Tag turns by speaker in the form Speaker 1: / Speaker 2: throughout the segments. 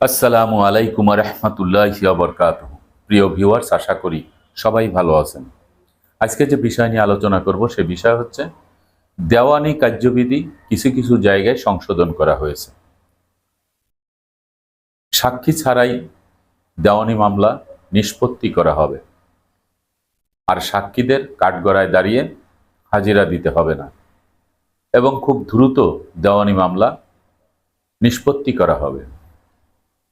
Speaker 1: আসসালামু আলাইকুম রহমতুল্লাহ বরকাত প্রিয় ভিউয়ার্স, আশা করি সবাই ভালো আছেন। আজকে যে বিষয় নিয়ে আলোচনা করব, সে বিষয় হচ্ছে দেওয়ানি কার্যবিধি কিছু কিছু জায়গায় সংশোধন করা হয়েছে। সাক্ষী ছাড়াই দেওয়ানি মামলা নিষ্পত্তি করা হবে। আর সাক্ষীদের কাঠগড়ায় দাঁড়িয়ে হাজিরা দিতে হবে না। এবং খুব দ্রুত দেওয়ানি মামলা নিষ্পত্তি করা হবে।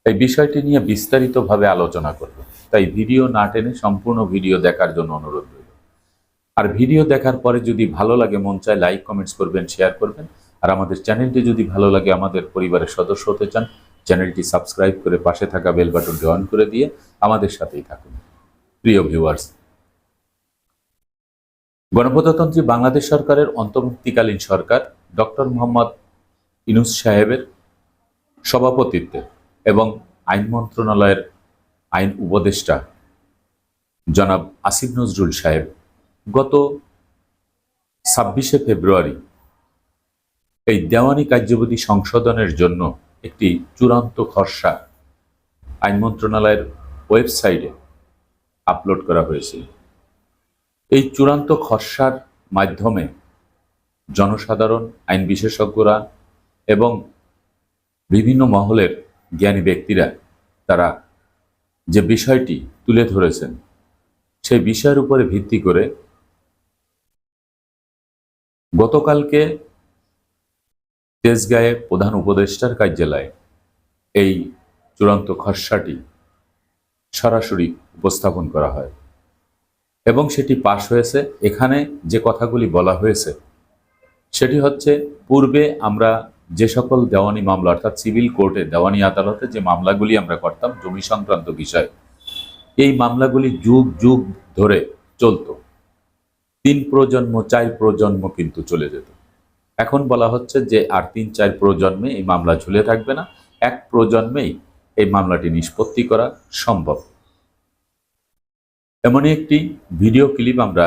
Speaker 1: এই বিষয়টি নিয়ে বিস্তারিতভাবে আলোচনা করব। তাই ভিডিও না টেনে সম্পূর্ণ ভিডিও দেখার জন্য অনুরোধ রইল। আর ভিডিও দেখার পরে যদি ভালো লাগে, মন চায় লাইক, কমেন্টস করবেন, শেয়ার করবেন। আর আমাদের চ্যানেলটি যদি ভালো লাগে, আমাদের পরিবারের সদস্য হতে চান, চ্যানেলটি সাবস্ক্রাইব করে পাশে থাকা বেল বাটনটি অন করে দিয়ে আমাদের সাথেই থাকুন। প্রিয় ভিউয়ার্স, গণপ্রজাতন্ত্রী বাংলাদেশ সরকারের অন্তর্বর্তীকালীন সরকার ডক্টর মোহাম্মদ ইনুস সাহেবের সভাপতিত্বে এবং আইন মন্ত্রণালয়ের আইন উপদেষ্টা জনাব আসিফ নজরুল সাহেব গত ছাব্বিশে ফেব্রুয়ারি এই দেওয়ানি কার্যবিধি সংশোধনের জন্য একটি চূড়ান্ত খসড়া আইন মন্ত্রণালয়ের ওয়েবসাইটে আপলোড করা হয়েছিল। এই চূড়ান্ত খসড়ার মাধ্যমে জনসাধারণ, আইন বিশেষজ্ঞরা এবং বিভিন্ন মহলের জ্ঞানী ব্যক্তিরা তারা যে বিষয়টি তুলে ধরেছেন, সেই বিষয়ের উপরে ভিত্তি করে গতকালকে তেজগাঁয়ে প্রধান উপদেষ্টার কার্যালয়ে এই চূড়ান্ত খসড়াটি সরাসরি উপস্থাপন করা হয় এবং সেটি পাশ হয়েছে। এখানে যে কথাগুলি বলা হয়েছে, সেটি হচ্ছে, পূর্বে আমরা যে সকল দেওয়ানি মামলা, অর্থাৎ সিভিল কোর্টে দেওয়ানি আদালতে যে মামলাগুলি আমরা করতাম জমি সংক্রান্ত বিষয়, এই মামলাগুলি যুগ যুগ ধরে চলতো। তিন প্রজন্ম, চার প্রজন্ম কিন্তু চলে যেত। এখন বলা হচ্ছে যে আর তিন, চার প্রজন্মে এই মামলা ঝুলে থাকবে না, এক প্রজন্মেই এই মামলাটি নিষ্পত্তি করা সম্ভব। এমনই একটি ভিডিও ক্লিপ আমরা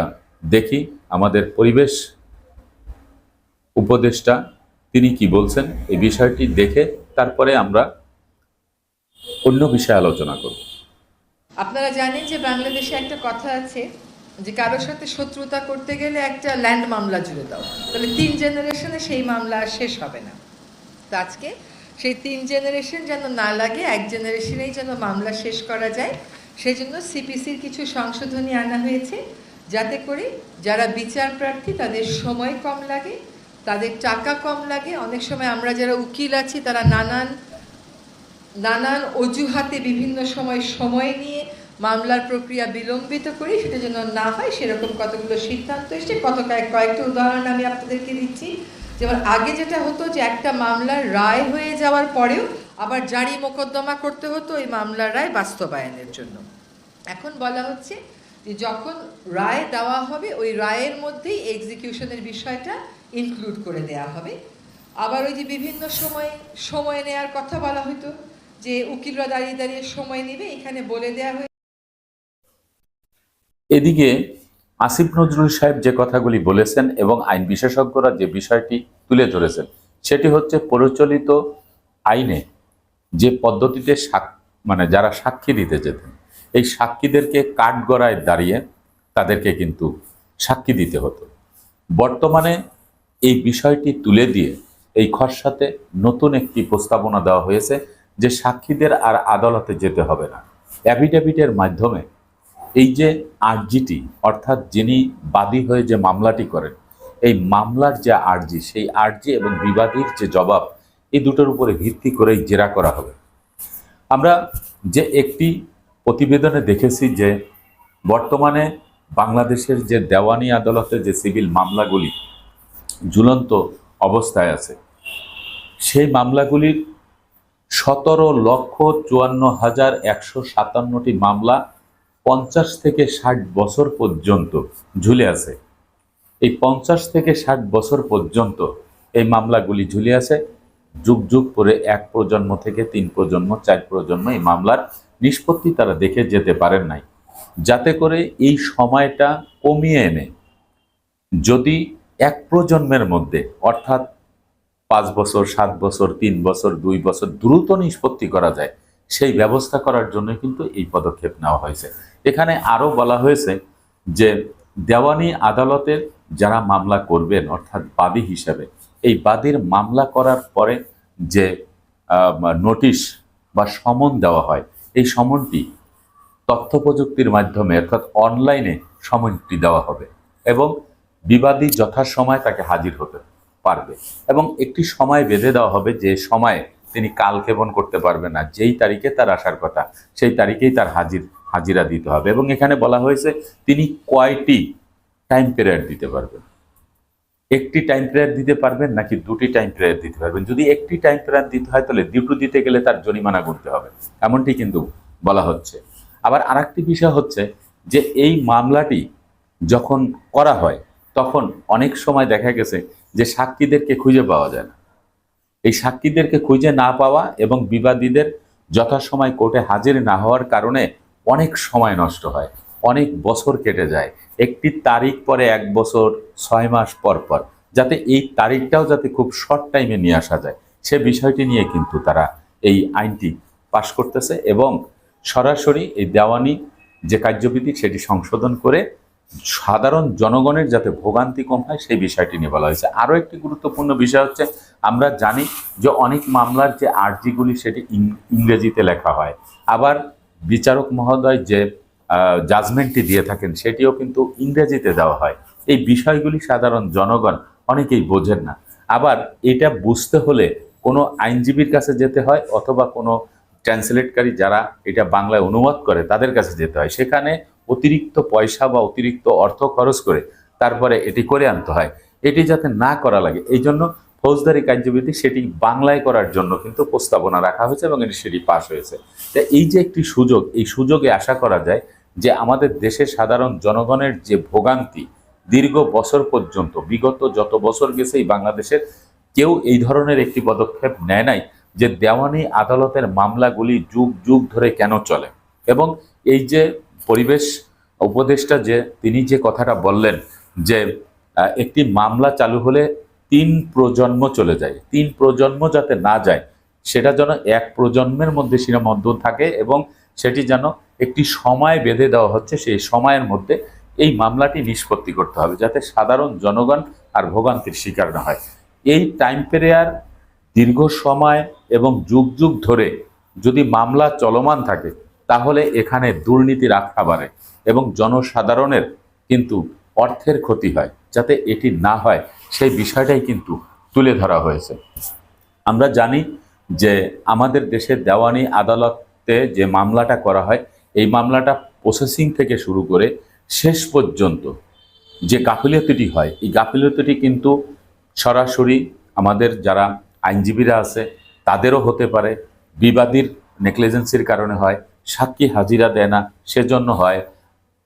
Speaker 1: দেখি, আমাদের পরিবেশ উপদেষ্টা তিনি কি বলছেন? এই বিষয়টি দেখে তারপরে আমরা অন্য বিষয়ে আলোচনা করব।
Speaker 2: আপনারা জানেন যে বাংলাদেশে একটা কথা আছে যে কারোর সাথে শত্রুতা করতে গেলে একটা ল্যান্ড মামলা জুড়ে দাও। তাহলে তিন জেনারেশনে সেই মামলা আর শেষ হবে না। তো আজকে সেই তিন জেনারেশন যেন না লাগে, এক জেনারেশনেই যেন মামলা শেষ করা যায়, সেই জন্য সিপিসির কিছু সংশোধনী আনা হয়েছে। যাতে করে যারা বিচার প্রার্থী তাদের সময় কম লাগে তাদের টাকা কম লাগে। অনেক সময় আমরা যারা উকিল আছি, তারা নানান নানান অজুহাতে বিভিন্ন সময় সময় নিয়ে মামলার প্রক্রিয়া বিলম্বিত করি, সেটা যেন না হয়, সেরকম কতগুলো সিদ্ধান্ত এসছে। কত কয়েক- কয়েকটা উদাহরণ আমি আপনাদেরকে দিচ্ছি। যেমন আগে যেটা হতো যে একটা মামলার রায় হয়ে যাওয়ার পরেও আবার জারি মোকদ্দমা করতে হতো ওই মামলার রায় বাস্তবায়নের জন্য। এখন বলা হচ্ছে যে যখন রায় দেওয়া হবে, ওই রায়ের মধ্যেই এক্সিকিউশনের বিষয়টা ইনক্লুড করে দেয়া হবে। আবার ওই যে বিভিন্ন সময়ে, সময় নেয়ার কথা বলা হতো যে উকিলরা দাঁড়িয়ে দাঁড়িয়ে সময় নেবে, এখানে বলে দেয়া হয়েছে
Speaker 1: এদিকে আসিফ নজরুল সাহেব যে কথাগুলি বলেছেন এবং আইন বিশেষজ্ঞরা যে বিষয়টি তুলে ধরেছেন, সেটি হচ্ছে প্রচলিত আইনে যে পদ্ধতিতে মানে যারা সাক্ষী দিতে যেতেন, এই সাক্ষীদেরকে কাঠগড়ায় দাঁড়িয়ে তাদেরকে কিন্তু সাক্ষী দিতে হতো। বর্তমানে এই বিষয়টি তুলে দিয়ে এই খসড়াতে নতুন একটি প্রস্তাবনা দেওয়া হয়েছে যে সাক্ষীদের আর আদালতে যেতে হবে না। অ্যাফিডেভিটের মাধ্যমে এই যে আরজিটি, অর্থাৎ যিনি বাদী হয়ে যে মামলাটি করেন, এই মামলার যে আরজি, সেই আরজি এবং বিবাদীর যে জবাব, এই দুটোর উপরে ভিত্তি করেই জেরা করা হবে। আমরা যে একটি প্রতিবেদনে দেখেছি যে বর্তমানে বাংলাদেশের যে দেওয়ানি আদালতে যে সিভিল মামলাগুলি ঝুলন্ত অবস্থায় আছে। সেই মামলাগুলির সতেরো লক্ষ চুয়ান্ন হাজার একশো সাতান্নটি মামলা পঞ্চাশ থেকে ষাট বছর পর্যন্ত ঝুলে আছে। এই পঞ্চাশ থেকে ষাট বছর পর্যন্ত এই মামলাগুলি ঝুলে আছে। যুগ যুগ করে এক প্রজন্ম থেকে তিন প্রজন্ম, চার প্রজন্ম এই মামলার নিষ্পত্তি তারা দেখে যেতে পারেন নাই। যাতে করে এই সময়টা কমিয়ে এনে যদি এক প্রজন্মের মধ্যে, অর্থাৎ পাঁচ বছর, সাত বছর, তিন বছর, দুই বছর দ্রুত নিষ্পত্তি করা যায়, সেই ব্যবস্থা করার জন্য কিন্তু এই পদক্ষেপ নেওয়া হয়েছে। এখানে আরও বলা হয়েছে যে, দেওয়ানি আদালতের যারা মামলা করবেন, অর্থাৎ বাদী হিসাবে, এই বাদীর মামলা করার পরে যে নোটিশ বা সমন দেওয়া হয়, এই সমনটি তথ্য প্রযুক্তির মাধ্যমে, অর্থাৎ অনলাইনে সমনটি দেওয়া হবে এবং বিবাদী যথাসময় তাকে হাজির হতে পারবে। এবং একটি সময় বেঁধে দেওয়া হবে যে সময়ে তিনি কালক্ষেপণ করতে পারবে না। যেই তারিখে তার আসার কথা, সেই তারিখেই তার হাজির, হাজিরা দিতে হবে। এবং এখানে বলা হয়েছে, তিনি কয়টি টাইম পিরিয়ড দিতে পারবেন? একটি টাইম পিরিয়ড দিতে পারবেন নাকি দুটি টাইম পিরিয়ড দিতে পারবেন? যদি একটি টাইম পিরিয়ড দিতে হয়, তাহলে দুটো দিতে গেলে তার জরিমানা করতে হবে। এমনটি কিন্তু বলা হচ্ছে। আবার আরেকটি বিষয় হচ্ছে যে, এই মামলাটি যখন করা হয় তখন অনেক সময় দেখা গেছে যে সাক্ষীদেরকে খুঁজে পাওয়া যায় না। এই সাক্ষীদেরকে খুঁজে না পাওয়া এবং বিবাদীদের যথাসময় কোর্টে হাজির না হওয়ার কারণে অনেক সময় নষ্ট হয়, অনেক বছর কেটে যায়। একটি তারিখ পরে এক বছর, ছয় মাস পর পর, যাতে এই তারিখটাও যাতে খুব শর্ট টাইমে নিয়ে আসা যায়। সে বিষয়টি নিয়ে কিন্তু তারা এই আইনটি পাশ করতেছে এবং সরাসরি এই দেওয়ানি যে কার্যবিধি সেটি সংশোধন করে সাধারণ জনগণের যাতে ভোগান্তি কম হয়, সেই বিষয়টি নিয়ে বলা হয়েছে। আরও একটি গুরুত্বপূর্ণ বিষয় হচ্ছে, আমরা জানি যে অনেক মামলার যে আর্জিগুলি সেটি ইংরেজিতে লেখা হয়। আবার বিচারক মহোদয় যে জাজমেন্টটি দিয়ে থাকেন, সেটিও কিন্তু ইংরেজিতে দেওয়া হয়। এই বিষয়গুলি সাধারণ জনগণ অনেকেই বোঝেন না। আবার এটা বুঝতে হলে কোনো আইনজীবীর কাছে যেতে হয়, অথবা কোনো ট্রান্সলেটকারী যারা এটা বাংলায় অনুবাদ করে তাদের কাছে যেতে হয়। সেখানে অতিরিক্ত পয়সা বা অতিরিক্ত অর্থ খরচ করে তারপরে এটি করে আনতে হয়। এটি যাতে না করা লাগে, এই জন্য ফৌজদারি কার্যবিধি সেটি বাংলায় করার জন্য কিন্তু প্রস্তাবনা রাখা হয়েছে এবং এটি সেটি পাশ হয়েছে। তা এই যে একটি সুযোগ, এই সুযোগে আশা করা যায় যে আমাদের দেশের সাধারণ জনগণের যে ভোগান্তি দীর্ঘ বছর পর্যন্ত, বিগত যত বছর গেছে এই বাংলাদেশের, কেউ এই ধরনের একটি পদক্ষেপ নেয় নাই। যে দেওয়ানি আদালতের মামলাগুলি যুগ যুগ ধরে কেন চলে? এবং এই যে পরিবেশ উপদেষ্টা যে তিনি যে কথাটা বললেন যে একটি মামলা চালু হলে তিন প্রজন্ম চলে যায়। তিন প্রজন্ম যাতে না যায়, সেটা যেন এক প্রজন্মের মধ্যে সীমাবদ্ধ থাকে এবং সেটি যেন একটি সময় বেঁধে দেওয়া হচ্ছে, সেই সময়ের মধ্যে এই মামলাটি নিষ্পত্তি করতে হবে, যাতে সাধারণ জনগণ আর ভোগান্তির শিকার না হয়। এই টাইম পেরিয়ার দীর্ঘ সময় এবং যুগ যুগ ধরে যদি মামলা চলমান থাকে, তাহলে এখানে দুর্নীতির আখড়া বাড়ে এবং জনসাধারণের কিন্তু অর্থের ক্ষতি হয়। যাতে এটি না হয়, সেই বিষয়টাই কিন্তু তুলে ধরা হয়েছে। আমরা জানি যে আমাদের দেশের দেওয়ানি আদালতে যে মামলাটা করা হয়, এই মামলাটা প্রসেসিং থেকে শুরু করে শেষ পর্যন্ত যে গাফিলতিটি হয়, এই গাফিলতিটি কিন্তু সরাসরি আমাদের যারা আইনজীবীরা আছে, তাদেরও হতে পারে। বিবাদীর নেকলেজেন্সির কারণে হয় সাক্ষী হাজিরা দেয় না, সেজন্য হয়।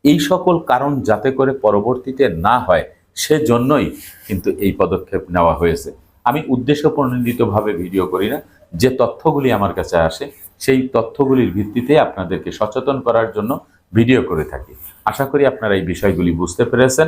Speaker 1: এই সকল কারণ যাতে করে পরবর্তীতে না হয়, সেজন্যই কিন্তু এই পদক্ষেপ নেওয়া হয়েছে। আমি উদ্দেশ্য প্রণোদিতভাবে ভিডিও করি না, যে তথ্যগুলি আমার কাছে আসে, সেই তথ্যগুলির ভিত্তিতে আপনাদেরকে সচেতন করার জন্য ভিডিও করে থাকি। আশা করি আপনারা এই বিষয়গুলি বুঝতে পেরেছেন।